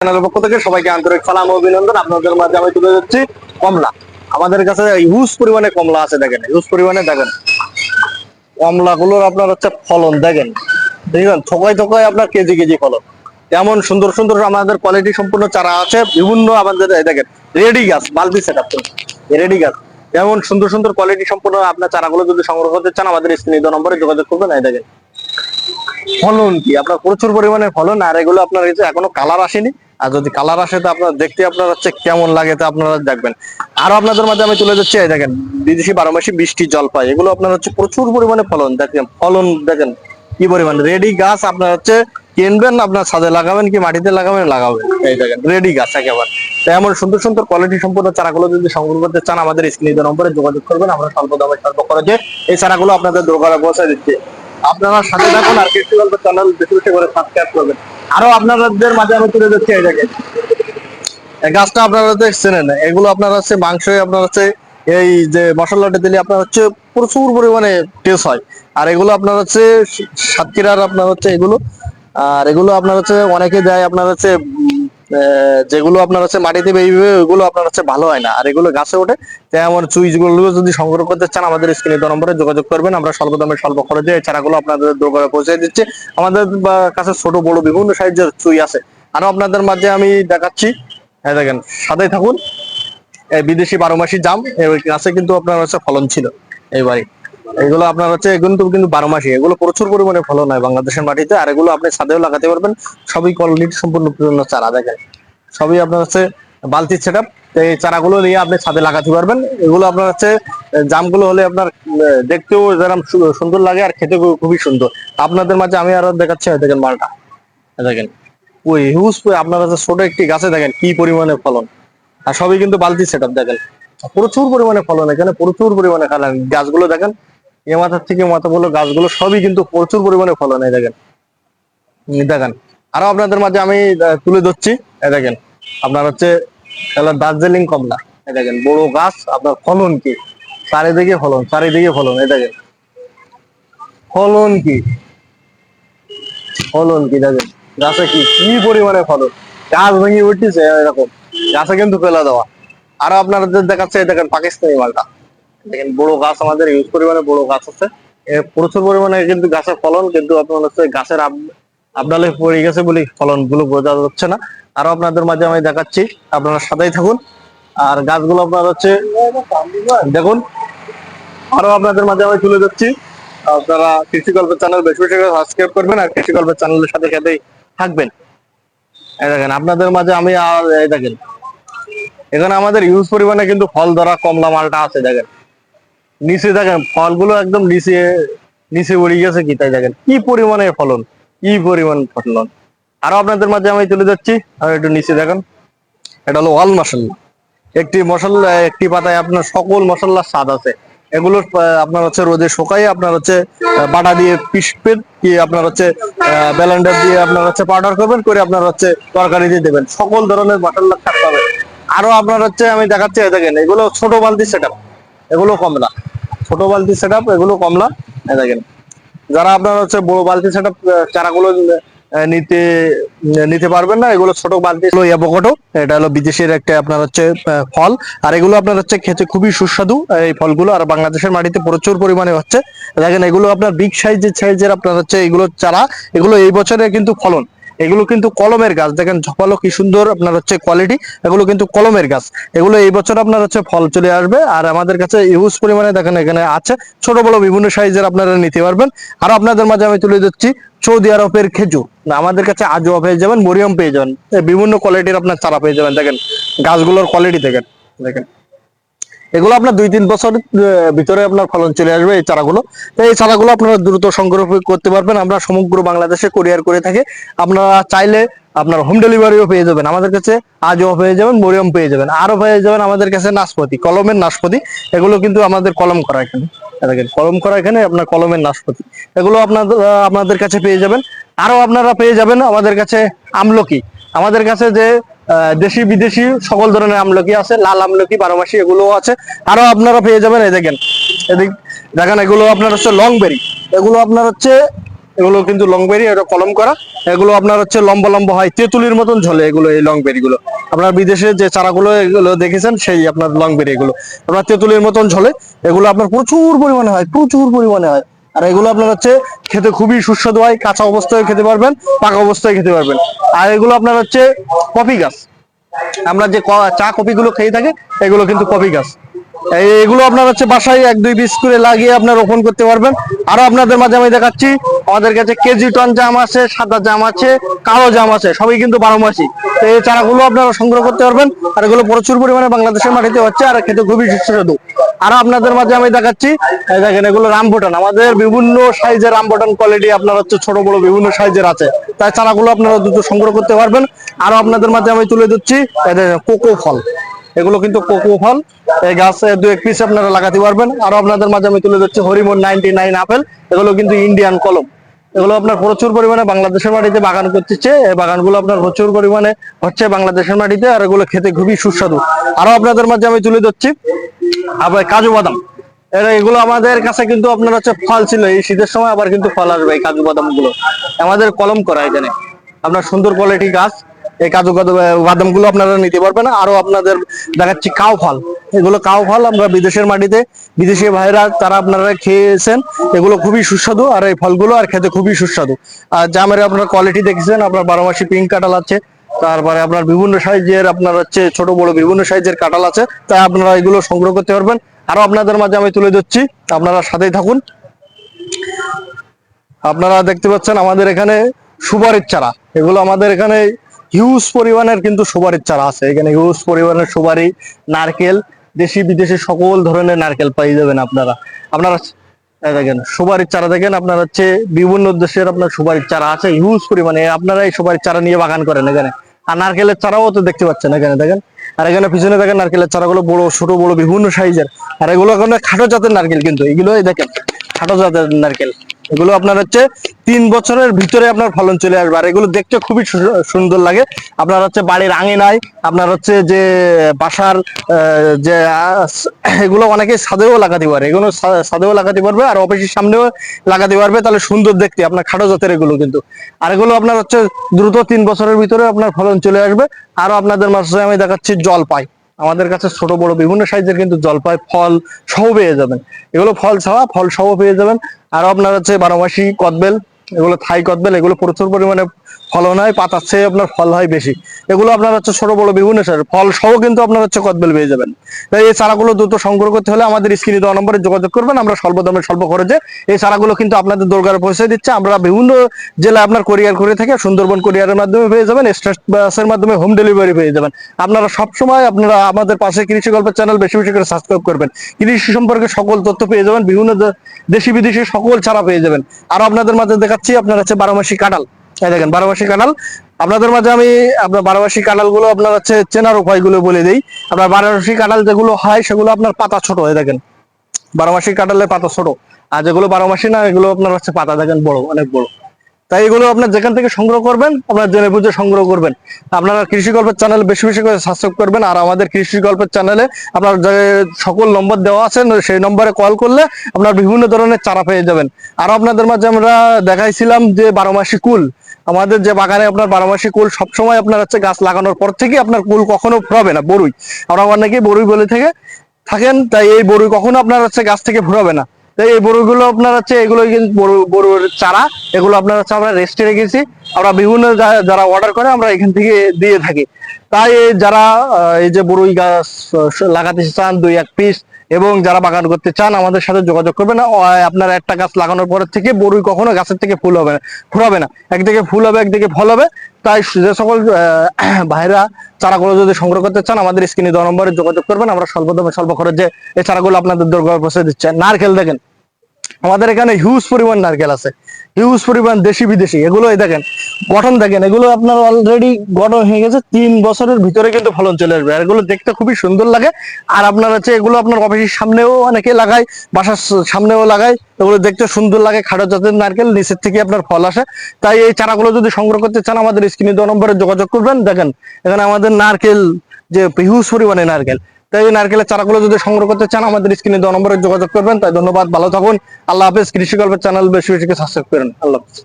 চ্যানেলের পক্ষ থেকে সবাইকে আন্তরিক সালাম অভিনন্দন। আপনাদের মাঝে আমি তুলে যাচ্ছি কমলা। আমাদের কাছে হিউজ পরিমাণে কমলা আছে, দেখেন হিউজ পরিমাণে, দেখেন। কমলা গুলোর আপনার হচ্ছে ফলন, দেখেন। দেখবেন থোকায় থোকায় আপনার কেজি কেজি ফলন। এমন সুন্দর সুন্দর আমাদের কোয়ালিটি সম্পূর্ণ চারা আছে, বিভিন্ন আমাদের দেখেন রেডি গাছ বালতি সেট আপ রেডি গাছ এমন সুন্দর সুন্দর কোয়ালিটি সম্পূর্ণ আপনার চারাগুলো যদি সংগ্রহ করতে চান, আমাদের স্ক্রিনে দেওয়া নম্বরে যোগাযোগ করবেন, এই দেখেন। ফলন কি? আপনার প্রচুর পরিমাণে ফলন, আর এগুলো আপনার যে এখনও কালার আসেনি। আর যদি কালার আসে, তো আপনার দেখতে আপনার হচ্ছে কেমন লাগে তো আপনারা দেখবেন। আরও আপনাদের মাঝে আমি তুলে যাচ্ছি দেখেন, বিদেশি বারো মাসি বৃষ্টি জলপাই, এগুলো আপনার হচ্ছে প্রচুর পরিমাণে ফলন, দেখেন ফলন, দেখেন কি পরিমাণ। রেডি গাছ আপনার হচ্ছে কিনবেন, আপনার ছাদে লাগাবেন কি মাটিতে লাগাবেন লাগাবেন। এই দেখেন, রেডি গাছ একেবারে। তো এমন সুন্দর সুন্দর কোয়ালিটি সম্পূর্ণ চারাগুলো যদি সংগ্রহ করতে চান, আমাদের স্ক্রিনে নম্বরে যোগাযোগ করবেন, আমরা স্বল্প দামে স্বল্প খরচে এই চারাগুলো আপনাদের দোকানে পৌঁছে দিচ্ছি। আপনারা সাথে থাকুন আর কৃষি গল্প চ্যানেল বেশি বেশি করে সাবস্ক্রাইব করবেন। আরও আপনাদের মাঝে আমি তুলে গাছটা আপনারা দেখছেন না। এগুলো আপনার হচ্ছে মাংস, আপনার হচ্ছে এই যে মশলাটা দিলে আপনার হচ্ছে প্রচুর পরিমাণে টেস্ট হয়। আর এগুলো আপনার হচ্ছে সাতক্ষীরার আপনার হচ্ছে এগুলো। আর এগুলো আপনার হচ্ছে অনেকে দেয় আপনার হচ্ছে যেগুলো আপনার হচ্ছে মাটিতে বেরিয়ে ওইগুলো আপনার হচ্ছে ভালো হয় না। আর এগুলো গাছে ওঠে তাই আমার চুইজগুলো যদি সংগ্রহ করতে চান, আমাদের স্ক্রিনে নম্বরে যোগাযোগ করবেন। আমরা স্বল্প দামে, স্বল্প খরচে এই চারাগুলো আপনাদের দোকানে পৌঁছে দিচ্ছি। আমাদের কাছে ছোট, বড় বিভিন্ন সাইজের চুই আছে। আরও আপনাদের মাঝে আমি দেখাচ্ছি। হ্যাঁ দেখেন সাথে থাকুন। বিদেশি বারো মাসি জাম, এই গাছে কিন্তু আপনার হচ্ছে ফলন ছিল। এইবারে এগুলো আপনার হচ্ছে এগুলো তো কিন্তু বারো মাসি। এগুলো প্রচুর পরিমাণে ফলন হয় বাংলাদেশের মাটিতে, আর এগুলো আপনি ছাদেও লাগাতে পারবেন। সবই কোয়ালিটি সম্পূর্ণ পূর্ণ চারা, দেখেন। সবই আপনার হচ্ছে বালতি সেট এই চারাগুলো নিয়ে আপনি ছাদে লাগাতে পারবেন। এগুলো আপনার হচ্ছে জামগুলো হলে আপনার দেখতেও যেরকম সুন্দর লাগে আর খেতে খুবই সুন্দর। আপনাদের মাঝে আমি আরও দেখাচ্ছি দেখেন মালটা। দেখেন। ওই হিউজ আপনার হচ্ছে ছোট একটি গাছে দেখেন কি পরিমাণে ফলন। আর সবই কিন্তু বালতি সেট দেখেন। প্রচুর পরিমাণে ফলন, এখানে প্রচুর পরিমাণে ফলন। গাছগুলো দেখেন এ মাথার থেকে মাথা বলো গাছগুলো সবই কিন্তু প্রচুর পরিমাণে ফলন, এই দেখেন। দেখেন। আরও আপনাদের মাঝে আমি তুলে ধরছি, এই দেখেন। আপনার হচ্ছে দার্জিলিং কমলা, এই দেখেন। বড় গাছ, আপনার ফলন কি? চারিদিকে ফলন চারিদিকে ফলন, এই দেখেন। ফলন কি? ফলন কি, দেখেন। গাছে কি কি পরিমাণে ফলন? গাছ ভেঙে উঠতেছে এরকম। গাছে কিন্তু ফেলা দেওয়া। আরও আপনাদের দেখাচ্ছে দেখেন, পাকিস্তানি মালটা। দেখেন, বড় গাছ আমাদের ইউজ পরিমাণে বড় গাছ আছে। প্রচুর পরিমাণে কিন্তু গাছের ফলন, কিন্তু আপনার হচ্ছে গাছের আবডালে পড়ে গেছে বলে ফলনগুলো বোঝা যাচ্ছে না। আরও আপনাদের মাঝে আমি দেখাচ্ছি, আপনারা সাথেই থাকুন। আর গাছগুলো আপনার হচ্ছে, দেখুন, আরও আপনাদের মাঝে আমি তুলে যাচ্ছি আপনারা কৃষি গল্পের চ্যানেল বেশি বেশি করে সাবস্ক্রাইব করবেন আর কৃষি গল্পের চ্যানেলের সাথে সাথেই থাকবেন। এই দেখেন, আপনাদের মাঝে আমি আর, এই দেখেন, এখানে আমাদের ইউজ পরিমাণে কিন্তু ফল ধরা কমলা মালটা আছে, দেখেন। নিচে দেখেন, ফলগুলো একদম নিচে নিচে উড়ে গেছে কি তাই দেখেন। কি পরিমাণে ফলন, কি পরিমাণ ফলন। আরও আপনাদের মাঝে আমি তুলে যাচ্ছি আর একটু নিচে দেখেন। এটা হলো ওয়াল মশলা। একটি মশলা, একটি পাতায় আপনার সকল মশলার স্বাদ আছে। এগুলো আপনার হচ্ছে রোদে শুকাই আপনার হচ্ছে বাটা দিয়ে পিসবেন কি আপনার হচ্ছে ব্যালেন্ডার দিয়ে আপনার হচ্ছে পাউডার করবেন, করে আপনার হচ্ছে তরকারি দিয়ে দেবেন। সকল ধরনের মশলা থাকতে হবে। আরও আপনার হচ্ছে আমি দেখাচ্ছি দেখেন, এগুলো ছোট বালতি সেটা এগুলো কমলা। ছোট বালতি সেট এগুলো কমলা যারা আপনার হচ্ছে বড় বালতি সেট চারাগুলো নিতে নিতে পারবেন না, এগুলো ছোট বালতি হলো অ্যাভোকাডো এটা হলো বিদেশের একটা আপনার হচ্ছে ফল। আর এগুলো আপনার হচ্ছে খেতে খুবই সুস্বাদু এই ফলগুলো। আর বাংলাদেশের মাটিতে প্রচুর পরিমাণে হচ্ছে। দেখেন, এগুলো আপনার বিগ সাইজের সাইজের আপনার হচ্ছে এগুলো চারা, এগুলো এই বছরে কিন্তু ফলন। এগুলো কিন্তু কলমের গাছ। দেখেন ঝপালো কি সুন্দর আপনার হচ্ছে কোয়ালিটি এগুলো কিন্তু কলমের গাছ। এগুলো এই বছর আপনার হচ্ছে ফল চলে আসবে। আর আমাদের কাছে ইউজ পরিমাণে দেখেন এখানে আছে। ছোট, বড় বিভিন্ন সাইজের আপনারা নিতে পারবেন। আর আপনাদের মাঝে আমি তুলে দিচ্ছি সৌদি আরবের খেজুর। আমাদের কাছে আজও পেয়ে যাবেন, মরিয়ম পেয়ে যাবেন। বিভিন্ন কোয়ালিটির আপনার চারা পেয়ে যাবেন। দেখেন, গাছগুলোর কোয়ালিটি দেখেন দেখেন। এগুলো আপনার দুই তিন বছর ভিতরে আপনার ফলন চলে আসবে এই চারাগুলো। তো এই চারাগুলো আপনারা দ্রুত সংগ্রহ করতে পারবেন। আমরা সমগ্র বাংলাদেশে কোরিয়ার করে থাকি। আপনারা চাইলে আপনার হোম ডেলিভারিও পেয়ে যাবেন। আমাদের কাছে আজও পেয়ে যাবেন মরিয়ম পেয়ে যাবেন। আরও পেয়ে যাবেন আমাদের কাছে নাশপাতি কলমের নাশপাতি। এগুলো কিন্তু আমাদের কলম করা এখানে। দেখেন কলম করা এখানে আপনার কলমের নাশপাতি। এগুলো আপনাদের আহ, আপনাদের কাছে পেয়ে যাবেন। আরও আপনারা পেয়ে যাবেন আমাদের কাছে আমলকি। আমাদের কাছে যে দেশি বিদেশি সকল ধরনের আমলকি আছে, লাল আমলকি বারো মাসি এগুলোও আছে। আরও আপনারা পেয়ে যাবেন, এই দেখেন, এদিক, দেখেন, এগুলো আপনার হচ্ছে লং বেরি এগুলো আপনার হচ্ছে, এগুলো কিন্তু লং বেরি এটা কলম করা। এগুলো আপনার হচ্ছে লম্বা লম্বা হয়, তেঁতুলির মতন ঝলে এগুলো, এই লং বেরি গুলো। আপনার বিদেশে যে চারাগুলো এগুলো দেখেছেন, সেই আপনার লং বেরি এগুলো। আপনার তেঁতুলির মতন ঝলে, এগুলো আপনার প্রচুর পরিমাণে হয়, প্রচুর পরিমাণে হয়। আর এগুলো আপনার হচ্ছে খেতে খুবই সুস্বাদু হয়, কাঁচা অবস্থায় খেতে পারবেন, পাকা অবস্থায় খেতে পারবেন। আর এগুলো আপনার হচ্ছে কফি গাছ। আমরা যে চা কফি গুলো খেয়ে থাকি, এগুলো কিন্তু কফি গাছ। এগুলো আপনার হচ্ছে বাসায় এক, দুই পিস করে লাগিয়ে আপনার রোপণ করতে পারবেন। আরও আপনাদের মাঝে আমি দেখাচ্ছি, আমাদের কাছে কেজি টন জাম আছে, সাদা জাম আছে, কালো জাম আছে, সবই কিন্তু বারো মাসি তো এই চারাগুলো আপনারা সংগ্রহ করতে পারবেন। আর এগুলো প্রচুর পরিমাণে বাংলাদেশের মাটিতে হচ্ছে, আর খেতে খুবই সুস্বাদু। আরও আপনাদের মাঝে আমি দেখাচ্ছি দেখেন এগুলো রামবুটান আমাদের বিভিন্ন সাইজের রামবুটান কোয়ালিটি আপনার হচ্ছে ছোট, বড় বিভিন্ন সাইজের আছে। তাই চারাগুলো আপনারা দ্রুত সংগ্রহ করতে পারবেন। আরও আপনাদের মাঝে আমি তুলে দিচ্ছি কোকো ফল। এগুলো কিন্তু কোকো ফল। এই গাছ দু এক পিস আপনারা লাগাতে পারবেন। আরও আপনাদের মাঝে আমি তুলে দিচ্ছি হরিমন নাইনটি নাইন আপেল। এগুলো কিন্তু ইন্ডিয়ান কলম। এগুলো আপনার প্রচুর পরিমাণে বাংলাদেশের মাটিতে বাগান করতেছে। এই বাগানগুলো আপনার প্রচুর পরিমাণে হচ্ছে বাংলাদেশের মাটিতে আর এগুলো খেতে খুবই সুস্বাদু। আরও আপনাদের মাঝে আমি তুলে দিচ্ছি আবার কাজু বাদাম। এগুলো আমাদের কাছে কিন্তু আপনার হচ্ছে ফল ছিল। এই শীতের সময় আবার কিন্তু ফল আসবে এই কাজু বাদামগুলো আমাদের কলম করা এখানে। আপনার সুন্দর কোয়ালিটি গাছ। এই কাজু বাদামগুলো আপনারা নিতে পারবেন। আরও আপনাদের দেখাচ্ছি কাউ ফল। এগুলো কাউ ফল আমরা বিদেশের মাটিতে, বিদেশি ভাইরা তারা আপনারা খেয়েছেন। এগুলো খুবই সুস্বাদু আর এই ফলগুলো আর খেতে খুবই সুস্বাদু। আর জামের আপনার কোয়ালিটি দেখেছেন, আপনার বারো মাসি পিঙ্ক কাঁঠাল আছে, তারপরে আপনার বিভিন্ন সাইজের আপনার হচ্ছে ছোট, বড় বিভিন্ন সাইজের কাঁঠাল আছে, তাই আপনারা এগুলো সংগ্রহ করতে পারবেন। আরও আপনাদের মাঝে আমি তুলে দিচ্ছি আপনারা সাথেই থাকুন। আপনারা দেখতে পাচ্ছেন আমাদের এখানে সুপারির চারা। এগুলো আমাদের এখানে হিউজ পরিমাণের কিন্তু সুপারির চারা আছে। এখানে হিউজ পরিমাণের সুপারি, নারকেল, দেশি বিদেশি সকল ধরনের নারকেল পাই যাবেন আপনারা। আপনারা দেখেন, সুপারির চারা দেখেন, আপনার হচ্ছে বিভিন্ন দেশের আপনার সুপারির চারা আছে হিউজ পরিমাণে। আপনারা এই সুপারির চারা নিয়ে বাগান করেন এখানে। আর নারকেলের চারাও তো দেখতে পাচ্ছেন এখানে, দেখেন। আর এখানে পিছনে দেখেন নারকেলের চারাগুলো বড়, ছোট, বড়, বিভিন্ন সাইজের আর এগুলো এখন খাটো জাতের নারকেল কিন্তু এগুলো দেখেন, খাটো জাতের নারকেল। এগুলো আপনার হচ্ছে তিন বছরের ভিতরে আপনার ফলন চলে আসবে। আর এগুলো দেখতে খুবই সুন্দর লাগে। আপনার হচ্ছে বাড়ির আঙিনায়, আপনার হচ্ছে যে বাসার যে এগুলো অনেকে ছাদেও লাগাতে পারে। এগুলো ছাদেও লাগাতে পারবে আর অফিসের সামনেও লাগাতে পারবে। তাহলে সুন্দর দেখতে, আপনার খাটো জাতের এগুলো কিন্তু। আর এগুলো আপনার হচ্ছে দ্রুত তিন বছরের ভিতরে আপনার ফলন চলে আসবে। আরও আপনাদের মাঝে আমি দেখাচ্ছি জলপাই। আমাদের কাছে ছোট, বড় বিভিন্ন সাইজের কিন্তু জলপাই ফল সহ পেয়ে যাবেন। এগুলো ফল ছাড়া ফল সহ পেয়ে যাবেন। আর আপনার হচ্ছে বারোমাসি কদবেল, এগুলো থাই কদবেল, এগুলো প্রচুর পরিমাণে ফলন হয় পাতার চেয়ে আপনার ফল হয় বেশি। এগুলো আপনার হচ্ছে ছোট, বড় বিভিন্ন সাইজের ফল সহ কিন্তু আপনার হচ্ছে কদবেল পেয়ে যাবেন। তাই এই চারাগুলো দ্রুত সংগ্রহ করতে হলে আমাদের স্ক্রিনে দেওয়া নম্বরে যোগাযোগ করবেন, আমরা স্বল্প দামে, স্বল্প খরচে এই চারাগুলো কিন্তু আপনাদের দরকারে পৌঁছে দিচ্ছে। আমরা বিভিন্ন জেলায় আপনার কোরিয়ার করে থেকে, সুন্দরবন কোরিয়ারের মাধ্যমে পেয়ে যাবেন স্টেট বাসের মাধ্যমে হোম ডেলিভারি পেয়ে যাবেন। আপনারা সবসময় আপনারা আমাদের পাশে কৃষি গল্পের চ্যানেল বেশি বেশি করে সাবস্ক্রাইব করবেন। কৃষি সম্পর্কে সকল তথ্য পেয়ে যাবেন, বিভিন্ন দেশি বিদেশি সকল ছাড়া পেয়ে যাবেন। আর আপনাদের মাঝে দেখাচ্ছি, আপনার হচ্ছে বারোমাসি কাঁঠাল। এই দেখেন বারোমাসি কাঁঠাল আপনাদের মাঝে আমি, আপনার বারোমাসি কাঁঠালগুলো, আপনার হচ্ছে চেনার উপায়গুলো বলে দিই। আপনার বারোমাসি কাঁঠাল যেগুলো হয়, সেগুলো আপনার পাতা ছোট হয়ে দেখেন। বারো মাসি কাঁঠালের পাতা ছোট। আর যেগুলো বারো মাসি না, এগুলো আপনার হচ্ছে পাতা, দেখেন, বড়, অনেক বড়। তাই এগুলো আপনার যেখান থেকে সংগ্রহ করবেন, আপনার জেনে বুঝে সংগ্রহ করবেন। আপনারা কৃষি গল্পের চ্যানেল বেশি বেশি করে সাবস্ক্রাইব করবেন, আর আমাদের কৃষি গল্পের চ্যানেলে আপনার যে সকল নম্বর দেওয়া আছে, সেই নম্বরে কল করলে আপনার বিভিন্ন ধরনের চারা পেয়ে যাবেন। আর আপনাদের মাঝে আমরা দেখাইছিলাম যে বারো মাসি কুল। আমাদের যে বাগানে আপনার বারো মাসি কুল সবসময় আপনার হচ্ছে গাছ লাগানোর পর থেকে আপনার কুল কখনো ফুরাবে না, বরুই। আমরা অনেকেই বরুই বলে থেকে থাকেন, তাই এই বরুই কখনো আপনার হচ্ছে গাছ থেকে ফুরাবে না। তাই এই বড়গুলো আপনার হচ্ছে এগুলো কিন্তু চারা, এগুলো আপনার হচ্ছে আমরা রেস্টে রেখেছি। আমরা বিভিন্ন যারা অর্ডার করে আমরা এখান থেকে দিয়ে থাকি। তাই যারা এই যে বড়ুই গাছ লাগাতে চান দুই এক পিস এবং যারা বাগান করতে চান, আমাদের সাথে যোগাযোগ করবেন আপনার একটা গাছ লাগানোর পর থেকে বড়ুই কখনো গাছের থেকে ফুল হবে না হবে না। একদিকে ফুল হবে, একদিকে ফল হবে। তাই যে সকল ভাইরা চারাগুলো যদি সংগ্রহ করতে চান, আমাদের স্ক্রিনে দেওয়া নম্বরে যোগাযোগ করবেন। আমরা স্বল্প দামে স্বল্প খরচে এই চারাগুলো আপনাদের দরকার পৌঁছে দিচ্ছে। নারকেল দেখেন, আমাদের এখানে হিউজ পরিমাণ নারকেল আছে। হিউজ পরিমাণ দেশি বিদেশি। এগুলো দেখেন, গঠন দেখেন, এগুলো আপনার অলরেডি গঠন হয়ে গেছে, তিন বছরের ভিতরে কিন্তু ফলন চলে আসবে। আর এগুলো দেখতে খুবই সুন্দর লাগে। আর আপনার হচ্ছে এগুলো আপনার অফিসের সামনেও অনেকে লাগায়, বাসার সামনেও লাগায়। এগুলো দেখতে সুন্দর লাগে, খাটো জাতের নারকেল, নিচের থেকে আপনার ফল আসে। তাই এই চারাগুলো যদি সংগ্রহ করতে চান, আমাদের স্ক্রিনে দেওয়া নম্বরে যোগাযোগ করবেন। দেখেন, এখানে আমাদের নারকেল, যে হিউজ পরিমাণে নারকেল তাই এই নারকেলের চারাগুলো যদি সংগ্রহ করতে চান, আমাদের স্ক্রিনে দেওয়া নম্বরে যোগাযোগ করবেন। তাই ধন্যবাদ, ভালো থাকুন। আল্লাহ হাফেজ। কৃষি গল্পের চ্যানেল বেশি বেশি সাবস্ক্রাইব করেন। আল্লাহ হাফেজ।